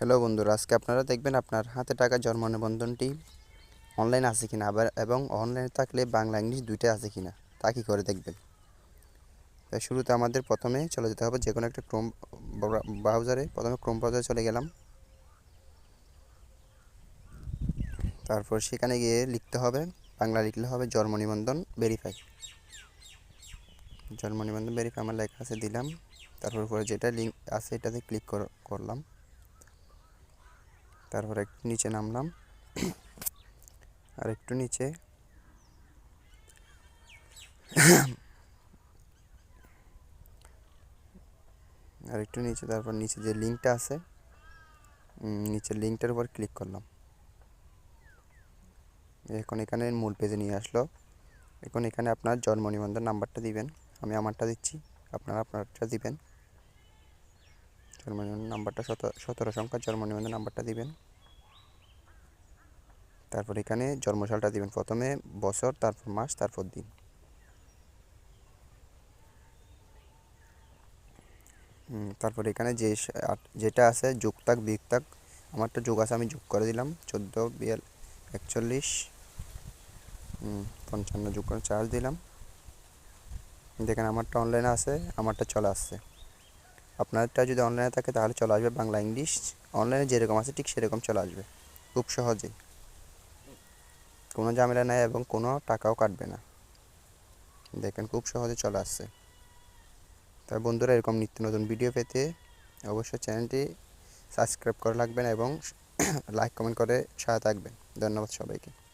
Hello বন্ধুরা, আজকে আপনারা দেখবেন আপনার হাতে টাকা জন্ম নিবন্ধনটি অনলাইন আছে কিনা, আবার এবং অনলাইনে থাকলে বাংলা, ইংলিশ দুইটাই আছে কিনা, তা কী করে দেখবেন? তাই শুরুতে আমাদের প্রথমে চলে যেতে হবে যে কোনো একটা ক্রোম ব্রাউজারে প্রথমে ক্রোম ব্রাউজারে চলে গেলাম। তারপর সেখানে গিয়ে লিখতে হবে, বাংলা লিখলে হবে জন্ম নিবন্ধন ভেরিফাই জন্ম নিবন্ধন ভেরিফাই আমার লেখা আছে, দিলাম। তারপর উপরে যেটা লিঙ্ক আছে, এটাতে ক্লিক করলাম। তারপর একটু নিচে নামলাম। আর একটু নিচে। আর একটু নিচে, তারপর নিচে যে লিঙ্কটা আছে নিচের লিঙ্কটার উপর ক্লিক করলাম। এখন এখানে মূল পেজে নিয়ে আসলো। এখন এখানে আপনার জন্ম নিবন্ধন নাম্বারটা দিবেন। আমি আমারটা দিচ্ছি, আপনারা আপনারটা দিবেন। জন্ম নিবন্ধন নাম্বারটা সতেরো সংখ্যার জন্ম নিবন্ধন নাম্বারটা দিবেন। তারপর এখানে জন্মসালটা দিবেন প্রথমে, বছর, তারপর মাস, তারপর দিন। তারপর এখানে যে যেটা আছে, যোগ তাক, বিয়োগ তাক, আমারটা যোগ আছে, আমি যোগ করে দিলাম। চোদ্দ, বিয়াল, একচল্লিশ পঞ্চান্ন যোগ করে চার্জ দিলাম। দেখেন, আমারটা অনলাইনে আছে, আমারটা চলে আসছে। আপনারটা যদি অনলাইনে থাকে তাহলে চলে আসবে বাংলা ইংলিশ অনলাইনে যেরকম আছে ঠিক সেরকম চলে আসবে। খুব সহজেই। কোনো ঝামেলা নাই এবং কোনো টাকাও কাটবে না। দেখেন খুব সহজে চলে আসছে। তাই বন্ধুরা, এরকম নিত্য নতুন ভিডিও পেতে অবশ্যই চ্যানেলটি সাবস্ক্রাইব করে রাখবেন এবং লাইক কমেন্ট করে সাথে থাকবেন। ধন্যবাদ সবাইকে।